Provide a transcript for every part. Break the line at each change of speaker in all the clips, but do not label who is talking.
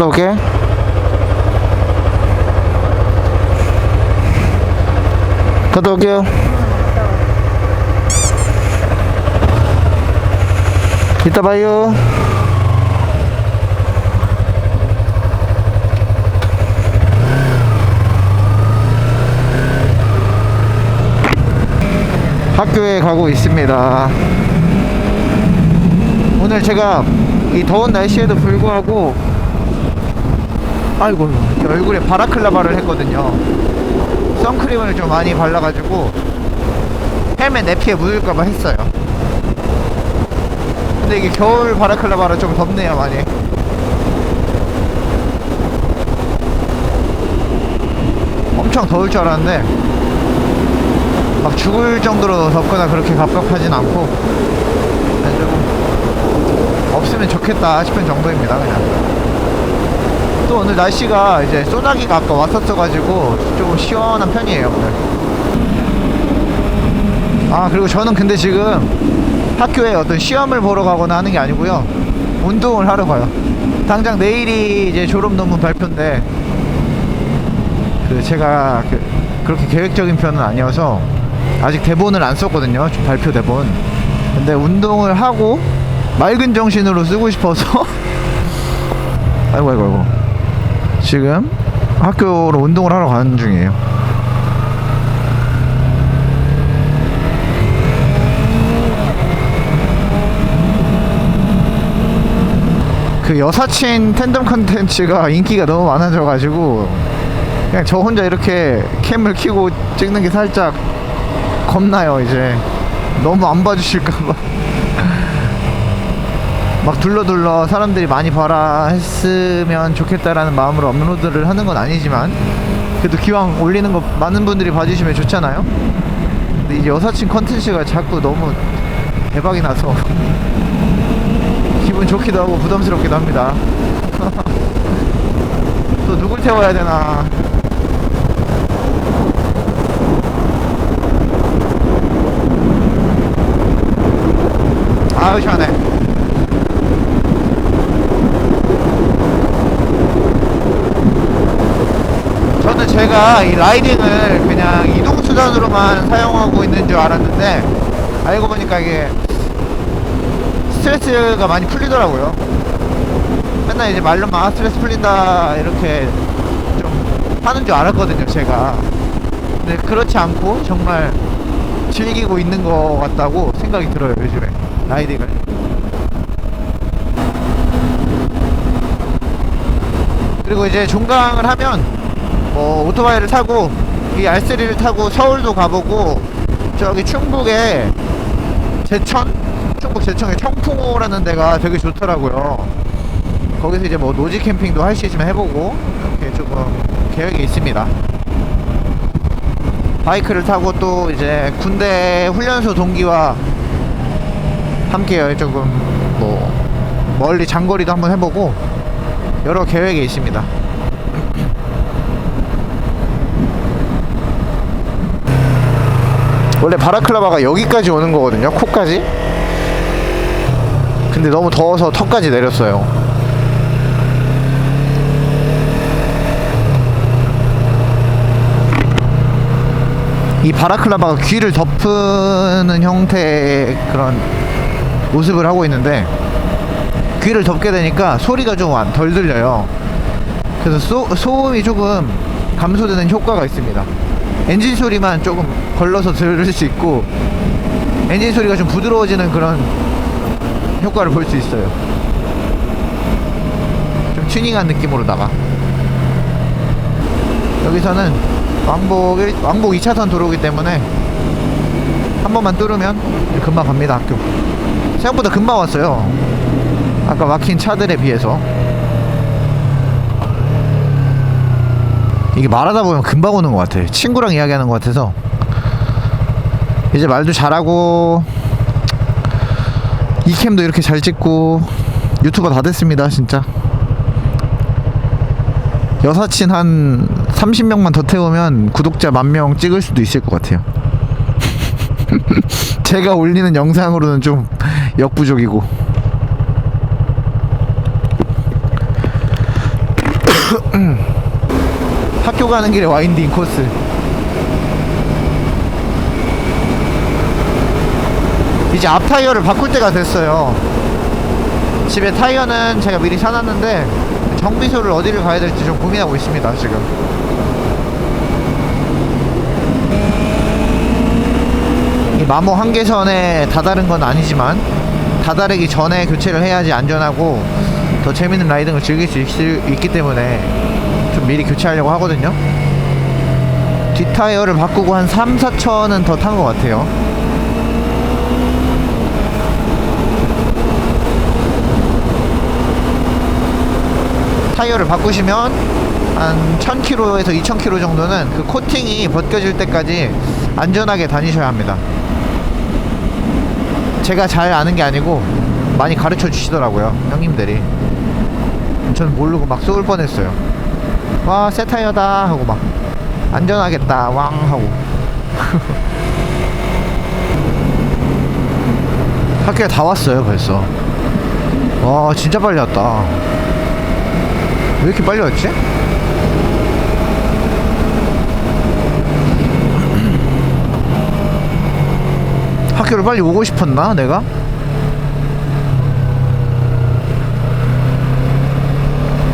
갔다 올게. 갔다 올게요. 이따 봐요. 학교에 가고 있습니다. 오늘 제가 이 더운 날씨에도 불구하고 아이고 이 얼굴에 바라클라바를 했거든요. 선크림을 좀 많이 발라가지고 헬멧 내피에 묻을까봐 했어요. 근데 이게 겨울 바라클라바라 좀 덥네요 많이. 엄청 더울 줄 알았는데 막 죽을 정도로 덥거나 그렇게 갑갑하진 않고 없으면 좋겠다 싶은 정도입니다 그냥 또 오늘 날씨가 이제 소나기가 아까 왔었어가지고 조금 시원한 편이에요 오늘. 아 그리고 저는 근데 지금 학교에 어떤 시험을 보러 가거나 하는 게 아니고요. 운동을 하러 가요. 당장 내일이 이제 졸업 논문 발표인데 그 제가 그, 그렇게 계획적인 편은 아니어서 아직 대본을 안 썼거든요. 발표 대본. 근데 운동을 하고 맑은 정신으로 쓰고 싶어서 아이고 아이고 아이고 지금 학교로 운동을 하러 가는 중이에요. 그 여사친 텐덤 컨텐츠가 인기가 너무 많아져가지고 그냥 저 혼자 이렇게 캠을 켜고 찍는 게 살짝 겁나요 이제. 너무 안 봐주실까봐 막 둘러둘러 사람들이 많이 봐라 했으면 좋겠다라는 마음으로 업로드를 하는 건 아니지만 그래도 기왕 올리는 거 많은 분들이 봐주시면 좋잖아요. 근데 이 여사친 컨텐츠가 자꾸 너무 대박이 나서 기분 좋기도 하고 부담스럽기도 합니다. 또 누굴 태워야 되나. 아유 시원해 저는 제가 이 라이딩을 그냥 이동 수단으로만 사용하고 있는 줄 알았는데 알고 보니까 이게 스트레스가 많이 풀리더라고요. 맨날 이제 말로만 아, 스트레스 풀린다 이렇게 좀 하는 줄 알았거든요 제가. 근데 그렇지 않고 정말 즐기고 있는 것 같다고 생각이 들어요 요즘에 라이딩을. 그리고 이제 종강을 하면 뭐 오토바이를 타고 이 R3를 타고 서울도 가보고 저기 충북에 제천? 충북 제천에 청풍호라는 데가 되게 좋더라고요. 거기서 이제 뭐 노지 캠핑도 할 수 있으면 해보고 이렇게 조금 계획이 있습니다. 바이크를 타고 또 이제 군대 훈련소 동기와 함께 조금 뭐 멀리 장거리도 한번 해보고 여러 계획이 있습니다. 원래 바라클라바가 여기까지 오는 거거든요. 코까지. 근데 너무 더워서 턱까지 내렸어요. 이 바라클라바가 귀를 덮는 형태의 그런 모습을 하고 있는데 귀를 덮게 되니까 소리가 좀 덜 들려요. 그래서 소, 소음이 조금 감소되는 효과가 있습니다. 엔진 소리만 조금 걸러서 들을 수 있고 엔진 소리가 좀 부드러워지는 그런 효과를 볼 수 있어요. 좀 튜닝한 느낌으로다가 여기서는 왕복 일- 왕복 2차선 도로이기 때문에 한 번만 뚫으면 금방 갑니다 학교. 생각보다 금방 왔어요. 아까 막힌 차들에 비해서 이게 말하다 보면 금방 오는 것 같아 친구랑 이야기하는 것 같아서. 이제 말도 잘하고 이 캠도 이렇게 잘 찍고 유튜버 다 됐습니다 진짜. 여사친 한 30명만 더 태우면 구독자 만 명 찍을 수도 있을 것 같아요. 제가 올리는 영상으로는 좀 역부족이고 가는 길에 와인딩 코스. 이제 앞 타이어를 바꿀 때가 됐어요. 집에 타이어는 제가 미리 사놨는데 정비소를 어디를 가야 될지 좀 고민하고 있습니다 지금. 이 마모 한계선에 다다른 건 아니지만 다다르기 전에 교체를 해야지 안전하고 더 재밌는 라이딩을 즐길 수 있, 있기 때문에 좀 미리 교체하려고 하거든요 뒷타이어를 바꾸고 한 3, 4천은 더 탄 것 같아요 타이어를 바꾸시면 한 1000km에서 2000km 정도는 그 코팅이 벗겨질 때까지 안전하게 다니셔야 합니다. 제가 잘 아는 게 아니고 많이 가르쳐 주시더라고요. 형님들이. 전 모르고 막 쏘을 뻔했어요. 와, 새 타이어다 하고 막 안전하겠다 왕 하고. 학교에 다 왔어요 벌써. 와, 진짜 빨리 왔다. 왜 이렇게 빨리 왔지? 학교를 빨리 오고 싶었나 내가?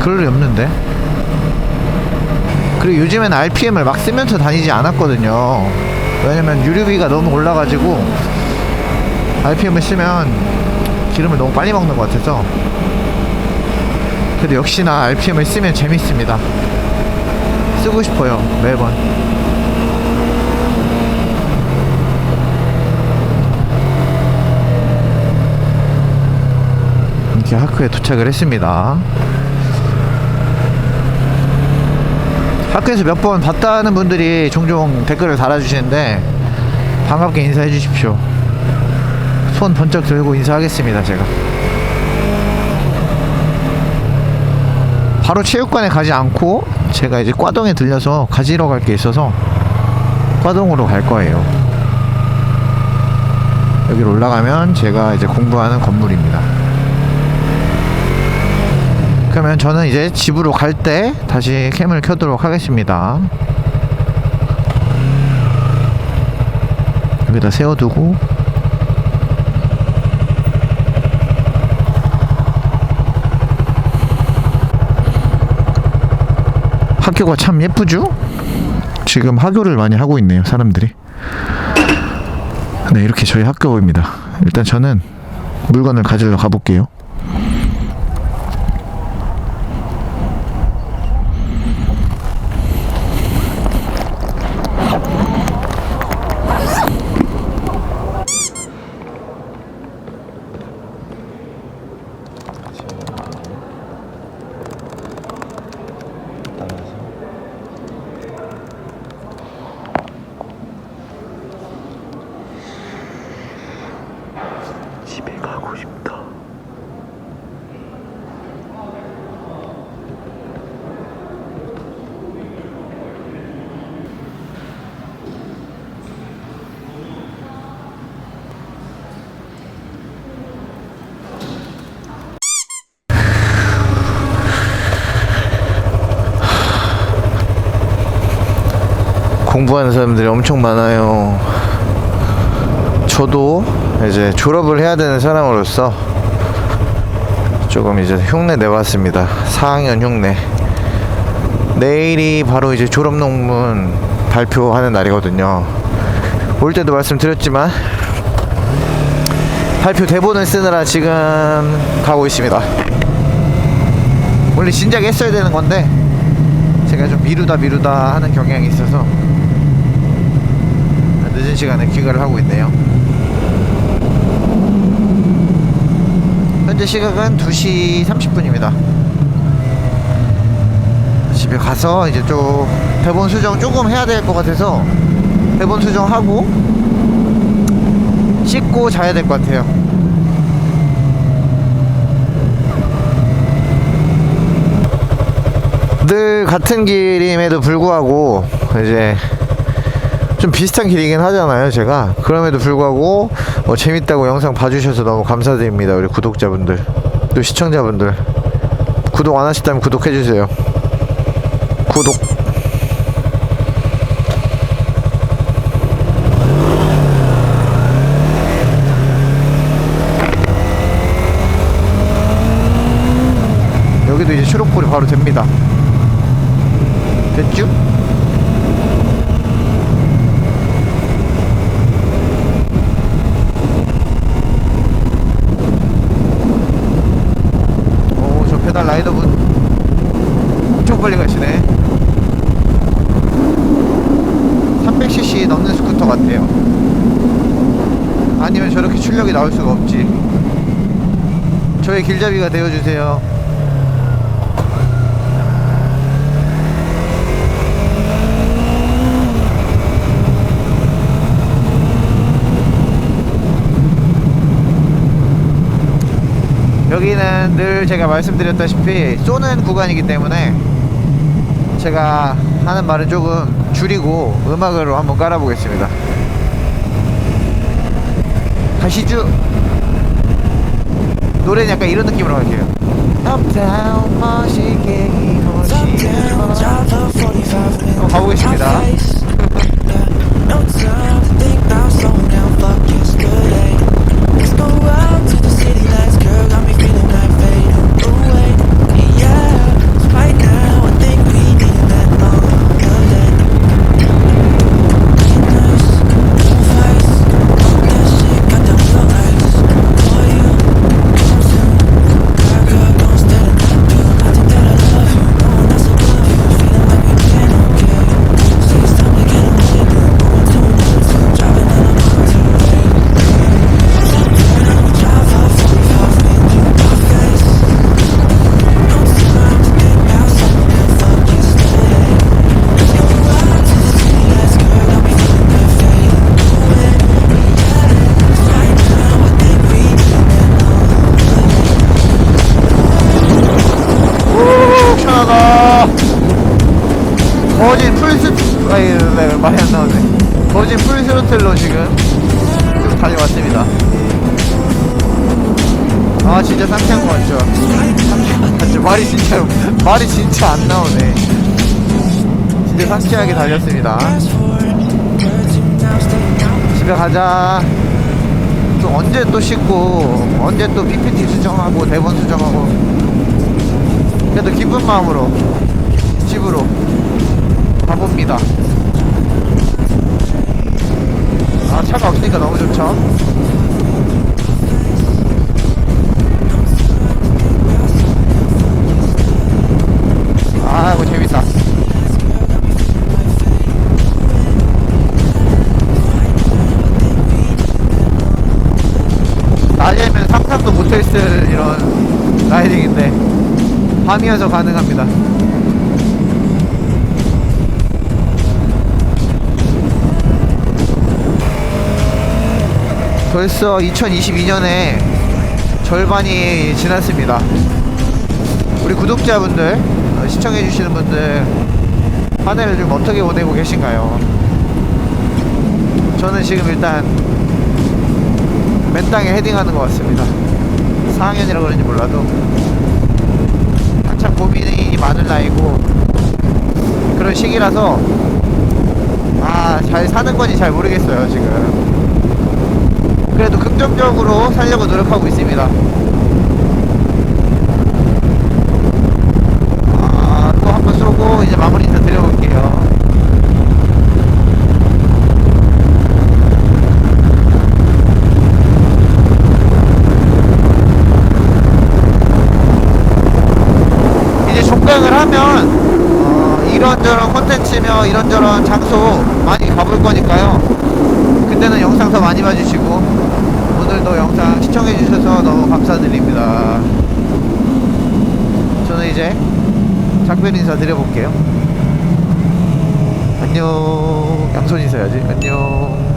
그럴 리 없는데 그리고 요즘엔 RPM을 막 쓰면서 다니지 않았거든요 왜냐면 유류비가 너무 올라가지고 RPM을 쓰면 기름을 너무 빨리 먹는 것 같아서 근데 역시나 RPM을 쓰면 재밌습니다. 쓰고 싶어요, 매번. 이렇게 학교에 도착을 했습니다. 학교에서 몇 번 봤다는 분들이 종종 댓글을 달아주시는데 반갑게 인사해 주십시오. 손 번쩍 들고 인사하겠습니다, 제가. 바로 체육관에 가지 않고 제가 이제 과동에 들려서 가지러 갈 게 있어서 과동으로 갈 거예요. 여기로 올라가면 제가 이제 공부하는 건물입니다. 그러면 저는 이제 집으로 갈 때 다시 캠을 켜도록 하겠습니다. 여기다 세워두고 학교가 참 예쁘죠? 지금 학교를 많이 하고 있네요, 사람들이. 네, 이렇게 저희 학교입니다. 일단 저는 물건을 가지러 가볼게요. 공부하는 사람들이 엄청 많아요. 저도 이제 졸업을 해야 되는 사람으로서 조금 이제 흉내 내봤습니다. 4학년 흉내. 내일이 바로 이제 졸업 논문 발표하는 날이거든요. 올 때도 말씀드렸지만 발표 대본을 쓰느라 지금 가고 있습니다. 원래 진작 했어야 되는 건데 제가 좀 미루다 미루다 하는 경향이 있어서 늦은 시간에 귀가를 하고 있네요. 현재 시각은 2시 30분입니다. 집에 가서 이제 좀 대본 수정 조금 해야 될 것 같아서 대본 수정하고 씻고 자야 될 것 같아요. 늘 같은 길임에도 불구하고 이제 좀 비슷한 길이긴 하잖아요 제가. 그럼에도 불구하고 어, 재밌다고 영상 봐주셔서 너무 감사드립니다 우리 구독자분들. 또 시청자분들. 구독 안 하셨다면 구독해주세요. 구독. 여기도 이제 추록골이 바로 됩니다. 출력이 나올 수가 없지. 저의 길잡이가 되어주세요. 여기는 늘 제가 말씀드렸다시피 쏘는 구간이기 때문에 제가 하는 말은 조금 줄이고 음악으로 한번 깔아보겠습니다. 가시죠. 노래는 약간 이런 느낌으로 할게요. Uptown 멋있게
Uptown, drive up 45 minutes.
한번 가보겠습니다.
No time to think about slowing down, fuck yesterday. Let's go out to the
달려왔습니다. 아 진짜 상쾌한 거 같죠? 진짜 말이 진짜 말이 진짜 안 나오네. 진짜 상쾌하게 달렸습니다. 집에 가자. 또 언제 또 씻고 언제 또 PPT 수정하고 대본 수정하고 그래도 기쁜 마음으로 집으로 가봅니다. 밤이어서 가능합니다. 벌써 2022년에 절반이 지났습니다. 우리 구독자분들, 어, 시청해주시는 분들, 한 해를 좀 어떻게 보내고 계신가요? 저는 지금 일단 맨 땅에 헤딩하는 것 같습니다. 4학년이라 그런지 몰라도 한참 고민이 많은 나이고 그런 시기라서 아 잘 사는 건지 잘 모르겠어요 지금. 그래도 긍정적으로 살려고 노력하고 있습니다. 아, 또 한 번 쏘고 이제 마무리 인사 드려볼게요 종강을 하면 어, 이런저런 콘텐츠며 이런저런 장소 많이 가볼 거니까요. 그때는 영상 더 많이 봐주시고 오늘도 영상 시청해 주셔서 너무 감사드립니다. 저는 이제 작별 인사 드려볼게요. 안녕. 양손 인사해야지. 안녕